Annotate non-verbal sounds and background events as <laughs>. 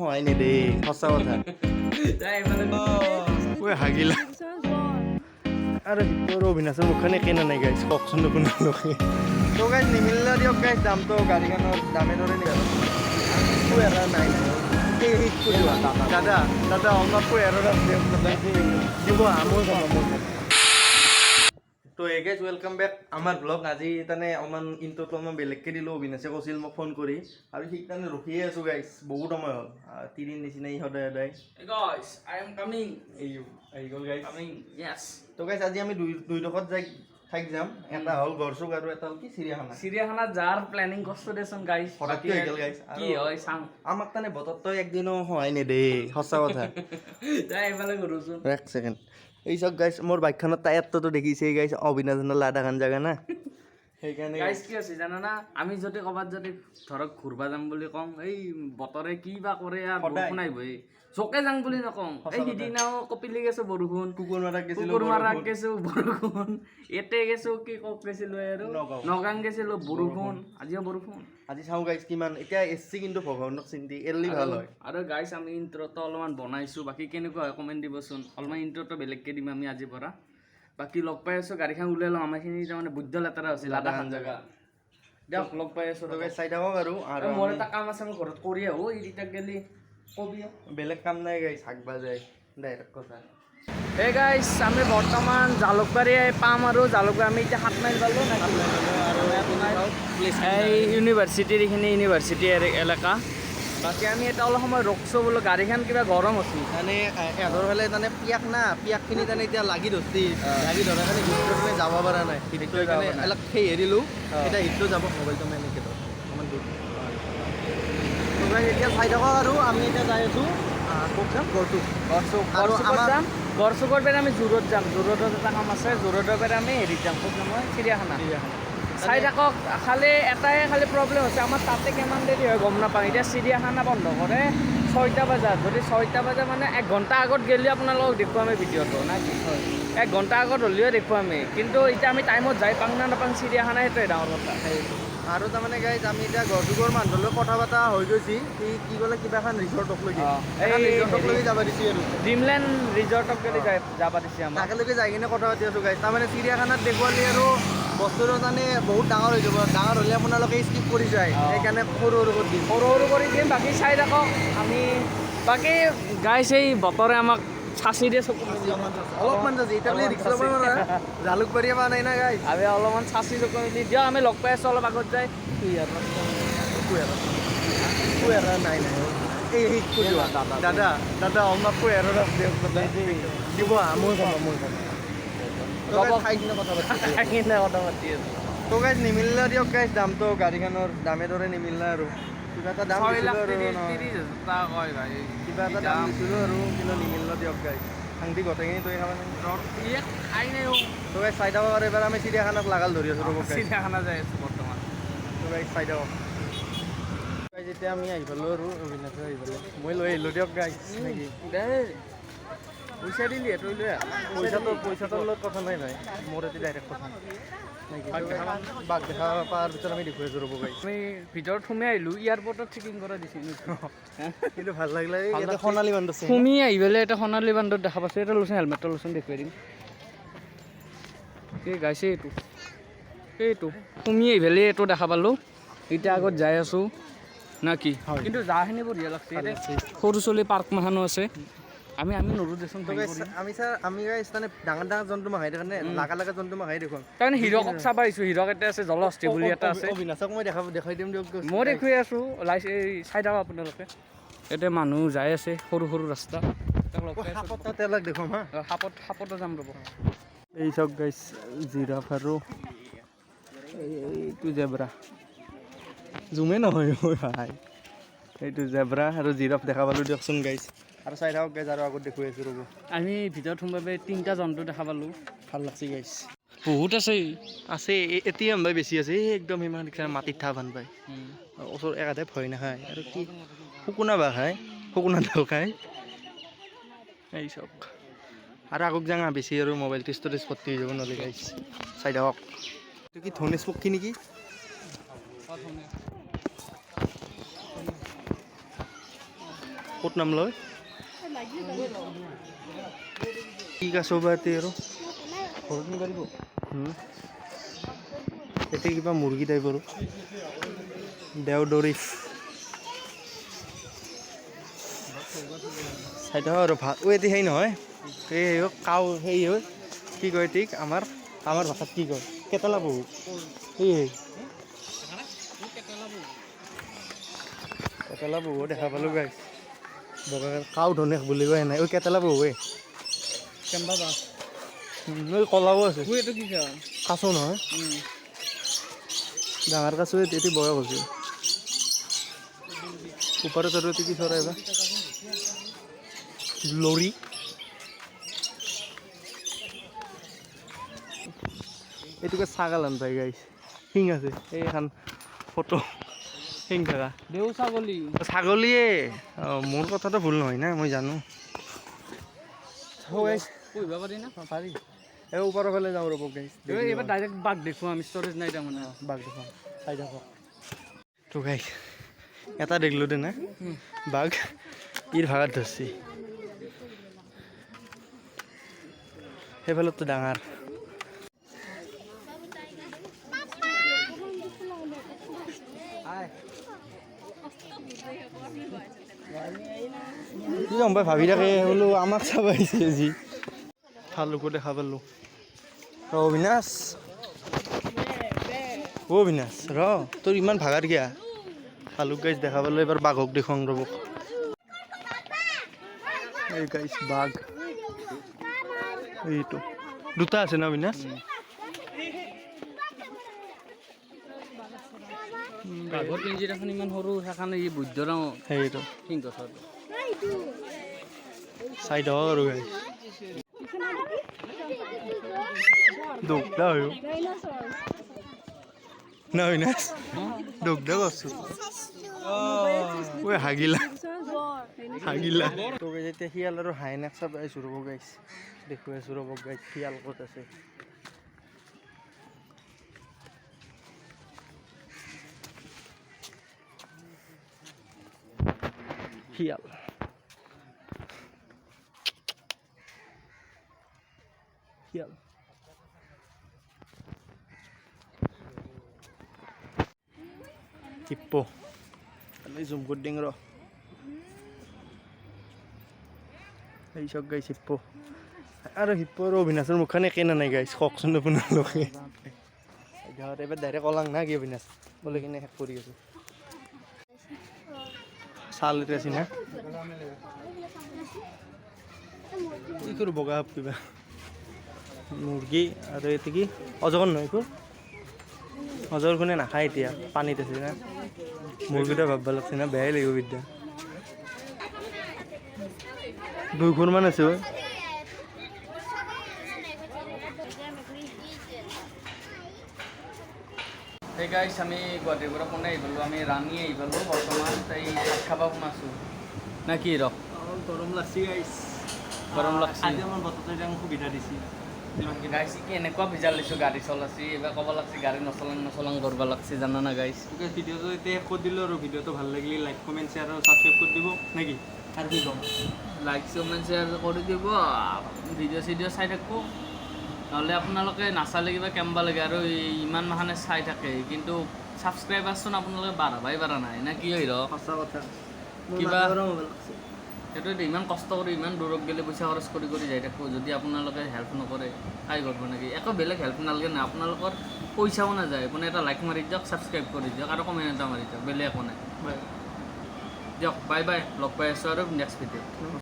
হয় নেদে সঁচা কথা। হাগিলা। আৰু তোৰ অবিনাশৰ মুখখন একে নাই গাইছ কওকচোন দেখোন লোকে তো গাইছ নিমিলিলে দিয়ক গাইছ দামটো গাড়ীখনৰ দামে দৰে নিমিলে একো এৰা নাই। দাদা দাদা অলপো এৰা দিয়ক দিব খাব তো এই গাইজ ৱেলকাম বেক আমাৰ ব্লগ আজি তানে অকণমান ইণ্ট্ৰটো অলপমান বেলেগকৈ দিলোঁ অবিনাশে কৈছিল মোক ফোন কৰি। আৰু ঠিক তানে ৰখিয়ে আছোঁ গাইজ বহুত সময় হ'ল। তিৰিৰ নিচিনাই সদায় সদায় গাইস আই এম কামিং এই আহি গ'ল গাইজ তো গাইজ আজি আমি দুই দুইডোখৰত যাই ঠাইত যাম। এটা হ'ল গড়চুক আৰু এটা হ'ল কি? চিৰিয়াখানা। চিৰিয়াখানাত যাৰ প্লেনিং কৰছো দেচোন গাইস হঠাৎকে হৈ গ'ল guys। কি হয় চাম আমাক তানে বতৰটো একদিনো সহায় নেদে সঁচা কথা। <laughs> এইফালে ঘূৰোচোন। এক ছেকেণ্ড। এই চাওক গাইজ মোৰ বাইকখনত দেখিছে দেখিছেই গাইজ অবিনাশনৰ লাডাখান জাগা না। সেইকাৰণে গাইস কি আছে জানানা? আমি যদি ক'ৰবাত যদি ধৰক ঘূৰবা যাম বুলি কওঁ এই বতৰে কি বা কৰে আৰু। বৰষুণ আহিবই চকে যাম বুলি নকওঁ। এই সিদিনাও কপিলি গেছো বৰষুণ। কুকুৰ মাৰা গেছিলোঁ কুকুৰ মাৰা বৰষুণ। গেছো বৰষুণ। এতে গেছো কি কক গেছিল আৰু। নগাং গেছিল বৰষুণ। আজিও বৰষুণ। আজি চাওঁ গাইজ কিমান। এতিয়া এচি কিন্তু ভগৱানক চিন্তি এৰলি ভালো হয়। আৰু গাইছ আমি ইণ্ট্ৰটো অলপমান বনাইছোঁ বাকী কেনেকুৱা হয় কমেণ্ট দিবচোন। অলপমান ইণ্ট্ৰটো বেলেগকৈ দিম আমি আজিৰ পৰা। বাকী লগ পাই আছোঁ গাড়ীখন ওলাই লওঁ আমাৰখিনি তাৰমানে বুদ্ধ লেতেৰা আছিল লাডাখান জেগা। দিয়ক লগ পাই আছোঁ চাই থাকক আৰু আৰু মোৰ এটা কাম আছে মই ঘৰত কৰি আহোঁ এই এতিয়া গেলি কবি। বেলেগ কাম নাই গাইজ হাগবা যায় ডাইৰেক্ট কথা। এই গাইছ আমি বৰ্তমান জালুকবাৰী পাম আৰু জালুকবাৰী আমি এতিয়া সাত মাইল পালোঁ এই ইউনিভাৰ্চিটিৰ এইখিনি ইউনিভাৰ্চিটি এলেকা। বাকী আমি এটা অলপ সময় ৰখছোঁ বোলো গাড়ীখন কিবা গৰম আছিল। মানে এহঁতৰ ফালে মানে পিয়াক না পিয়াকখিনি মানে এতিয়া লাগি ধৰছি। লাগি ধৰা কাৰণে হিটটো মানে যাব পৰা নাই। হিটটো নাই। অলপ সেই এৰিলোঁ। অ। এতিয়া হিটটো যাব মোবাইলটো মানে এনেকৈ ধৰ অকণমান দূৰ। এতিয়া চাই থাকক আৰু আমি এতিয়া যাই আছোঁ ক'ত যাম? গড়টো গড়চুক আৰু আমাৰ- গড়চুকৰ পৰা আমি জোৰত যাম। জোৰতত এটা কাম আছে জোৰতৰ পৰা আমি হেৰিত যাম ক'ত যাম মই চিৰিয়াখানা। চাই থাকক খালি এটাই খালি প্ৰব্লেম হৈছে। আমাৰ তাতে কিমান দেৰি হয় গম নাপাওঁ। এতিয়া চিৰিয়াখানা বন্ধ কৰে ছয়টা বজাত। যদি ছয়টা বজাত মানে এক ঘণ্টা আগত গ'লে আপোনালোকক দেখুৱাম আমি ভিডিঅ'টো না কি? হয়। এক ঘণ্টা আগত হ'লেও দেখুৱামেই কিন্তু এতিয়া আমি টাইমত যাই পাং না নাপাং চিৰিয়াখানা সেইটোৱে ডাঙৰ কথা। আৰু তাৰমানে গাইজ আমি এতিয়া গড়যুগৰ মানুহৰ লগত কথা পতা হৈ গৈছি। সি কি ক'লে কিবা এখন ৰিজৰ্টক লৈ এই ৰিজৰ্টক লৈ যাব দিছি আৰু। ড্ৰিমলেণ্ড ৰিজৰ্টত গ'লে যাব দিছে আমাক তাকেলৈকে যাই কিনে কথা পাতি আছোঁ গাইজ তাৰমানে চিৰিয়াখানাত দেখুৱালে আৰু বস্তুটো মানে বহুত ডাঙৰ হৈ যাব। ডাঙৰ হ'লে আপোনালোকে স্কিপ কৰি যায়। সেইকাৰণে সৰু সৰু কৰি দিম। সৰু সৰু কৰি দিম বাকী চাই থাকক আমি বাকী গাইছ এই বতৰে আমাক চাচি দিয়ে চকু। অলপমান যাজি এতিয়ালৈ ৰিক্স ল'ব নোৱাৰা। জালুকবাৰীয়ে পোৱা নাই না গাইজ আমি অলপমান চাচি চকু মেলি দিয়ক আমি লগ পাই আছোঁ অলপ আগত এৰা নাই। নাই এই। দাদা, দাদা। দাদা অলপো এৰা দিব মোৰ মোৰ তো গাইজ নিমিলিলে দিয়ক গাইজ দামটো গাড়ীখনৰ দামে দৰে নিমিলিলে আৰু। কিবা এটা দাম দিছিলোঁ আৰু কিবা এটা দাম দিছিলোঁ আৰু কিন্তু নিমিলিলে দিয়ক গাইজ শান্তি গোটেইখিনি তই খাব নাই তো গাইজ চাই থাকক আৰু এবাৰ আমি চিৰিয়াখানাত লাগাল ধৰি আছোঁ ৰ'ব চিৰিয়াখানা যাই আছোঁ বৰ্তমান। তো গাইজ চাই গাইজ এতিয়া আমি আহি পালোঁ আৰু অবিনাশে আহি পালোঁ। মই লৈ আহিলোঁ দিয়ক গাইজ নেকি? পইচা দিলি তই লৈ আহ পইচাটো পইচাটোৰ লগত কথা নাই ভাই। মোৰ এতিয়া ডাইৰেক্ট কথা। বাঘ দেখা পোৱাৰ পিছত আমি দেখুৱাই ৰ'ব গাইজ আমি ভিতৰত সোমাই আহিলোঁ এয়াৰপৰ্টত চেকিং কৰা দিছিল কিন্তু ভালো লাগিলে সোণালী বান্ধ আছে। সুমি আহি পেলাই এটা সোণালী বান্ধত দেখা পাইছোঁ এটা লৈছোঁ হেলমেটটো লৈছোঁ দেখুৱাই দিম। এই গাইছে এইটো। এইটো। সুমি আহি পেলাই এইটো দেখা পালোঁ। এতিয়া আগত যাই আছোঁ। না কি কিন্তু যাখিনি বঢ়িয়া লাগছে। সৰু ছোৱালী পাৰ্ক মাখানো আছে। আমি আমি নৰো দেচোন আমি ছাৰ আমি মানে ডাঙৰ ডাঙৰ জন্তু মাখাই কাৰণে লাগা লাগা জন্তু মাখাই দেখোন। তাৰমানে হিৰকক চাব আহিছোঁ হিৰক এটা আছে জলহস্তি বুলি এটা আছে। অবিনাশক মই দেখাব দেখাই দিম দিয়ক মই দেখুৱাই আছোঁ এই চাই থাকক আপোনালোকে। ইয়াতে মানুহ যাই আছে সৰু সৰু ৰাস্তা। দেখুৱাম হা। সাপত সাপতো যাম ৰ'ব। এই চাওক গাইছ জিৰাফ আৰু এইটো জেব্ৰা। জুমে নহয় ভাই। এইটো জেব্ৰা আৰু জিৰাফ দেখা পালোঁ দিয়কচোন গাইছ আৰু চাই থাকক গাইছ আৰু আগত দেখুৱাই আছোঁ ৰ'ব। আমি ভিতৰত সোমাবে তিনিটা জন্তু দেখা পালোঁ। ভালো লাগছে গাইছ বহুত আছে। আছে এ- এতিয়া বাই বেছি আছে। এই একদম ইমান মাটিত ঠা বান্ধ পায়। ওচৰ একাতে ভয় নাখায়। আৰু কি? শুকুনা বাঘ খায়। শুকুনা ডাল খায়। এই চব। আৰু আগক যাঙা বেছি আৰু মোবাইলটো ষ্ট'ৰেজ ভৰ্তি হৈ যাব নহ'লে গাইছ চাই থাকক। এইটো কি ধনেশ পক্ষী নেকি? ক'ত নাম লয়? ঠিক আছে বা এতিয়া কিবা মুৰ্গী টাইপ আৰু দেওদৰিফ চাই থাকক আৰু ভালো অ' এতিয়া সেই নহয় এই সেই কাউ সেই হয় কি কয় ঠিক আমাৰ আমাৰ ভাষাত কি কয় কেটেলা বহু এই সেই কেটেলা বহু দেখা পালোঁ গাই বগা কাউ ধনেশ বুলি কয় নাই। ঐ কেটেলা বহুৱে কেম্বা ঐ কলাও আছে। এইটো কি কাছো নহয়। ডাঙৰ কাছো এতিয়া বয়স হৈছে ওপৰত আৰু এতিয়া কি চৰাই বা লৰি। এইটোকে ছাগাল আন পাই গাইছ শিং আছে। এই ফটো। শিং থকা দেউ ছাগলী। ছাগলীয়ে? মোৰ কথাটো ভুল নহয় না মই জানো। পুহিব পাৰি না। পাৰি। এই ওপৰৰ ফালে যাওঁ ৰ'ব গাইছ এইবাৰ ডাইৰেক্ট বাঘ দেখোঁ আমি ষ্টৰেজ নাই তাৰমানে। বাঘ দেখুৱাম। চাই থাকক। তো গাই এটা দেখিলোঁ দে না? বাঘ ইৰ ভাগাত ধৰছি। সেইফালততো ডাঙৰ। কি গম পাই? ভাবি থাকে বোলো আমাক চাব আহিছে আজি। ভালুকো দেখা পালোঁ অ অবিনাশ? অ বিনাশ ৰ তোৰ ইমান ভাগাৰ কিয়া? ভালুক গাইছ দেখা পালোঁ এবাৰ বাঘক দেখুৱাম ৰ'ব। এই গাইছ বাঘ। এইটো। দুটা আছে ন বিনাশ বাঘৰ পিঞ্জিৰাখন ইমান সৰু সেইকাৰণে ই বুদ্ধ ন? সেইটো। সিংহ গছৰ চাই থাকক আৰু গাইছ দুগদা হৈ না বিনাশ দুগদা কৰছোঁ ঐ হাগিলা হাগিলা তো এতিয়া শিয়াল আৰু হাইনাক চাব আহিছোঁ ৰ'ব গাইছ দেখুৱাই আছোঁ ৰ'ব গাইছ শিয়াল ক'ত আছে শিয়াল শিয়াল হিপ্পো আমি জুম কৰি দিং ৰ এই চব গাইছ হিপ্পো আৰু হিপ্পো আৰু অবিনাশৰ মুখখন একে না নাই গাইছ কওকচোন আপোনালোকে গাঁৱত এবাৰ ডাইৰেক্ট ওলাং না কি অবিনাশ বোলে কিনে শেষ কৰি আছোঁ চাল এতিয়া আছি না কি কৰোঁ বগা কিবা মুৰ্গী আৰু এইটো কি? অজগৰ নহয় একো। অজগৰখনে নাখায় এতিয়া পানীত আছে না। মুৰ্গীটা ভাবিব লাগছে না বেয়াই লাগিব বিদ্যা। দুই দুইঘৰমান আছে সেই গাইছ আমি গুৱাহাটীৰ পৰা কোনে আহি পালোঁ আমি ৰাণী আহি পালোঁ বৰ্তমান তাই খাব সোমাইছোঁ। না কি ৰ? গৰম লাগছি গাইছ গৰম লাগছি। আজি আমাৰ বতৰটো এতিয়া সুবিধা দিছে। গাইছ কেনেকুৱা ভিজাল দিছোঁ গাড়ী চলাচি এইবাৰ ক'ব লাগছি গাড়ী নচলাং নচলাং কৰিব লাগছি জানা না গাইছ ভিডিঅ'টো এতিয়া শেষ কৰি দিলোঁ আৰু ভিডিঅ'টো ভালো লাগিলে লাইক কমেণ্ট শ্বেয়াৰ আৰু ছাবস্ক্ৰাইব কৰি দিব নেকি আৰু কি ক'ম? লাইক কমেণ্ট শ্বেয়াৰ কৰি দিব ভিডিঅ' চিডিঅ' চাই থাকিব নহ'লে আপোনালোকে নাচালে কিবা কেম্বা লাগে আৰু এই ইমান মাহানে চাই থাকে কিন্তু ছাবস্ক্ৰাইবাৰচোন আপোনালোকে বাঢ়াবাই পাৰা নাই না কি হয় ৰ? সঁচা কথা। কিবা- সেইটোৱেতো ইমান কষ্ট কৰি ইমান দূৰত গ'লে পইচা খৰচ কৰি কৰি যাই থাকোঁ যদি আপোনালোকে হেল্প নকৰে কাই কৰিব নেকি একো বেলেগ হেল্প নালাগে না আপোনালোকৰ পইচাও নাযায়। আপুনি এটা লাইক মাৰি দিয়ক ছাবস্ক্ৰাইব কৰি দিয়ক আৰু কমেণ্ট এটা মাৰি দিয়ক বেলেগ একো নাই। দিয়ক বাই বাই লগ পাই আছোঁ আৰু নেক্সট ভিডিঅ'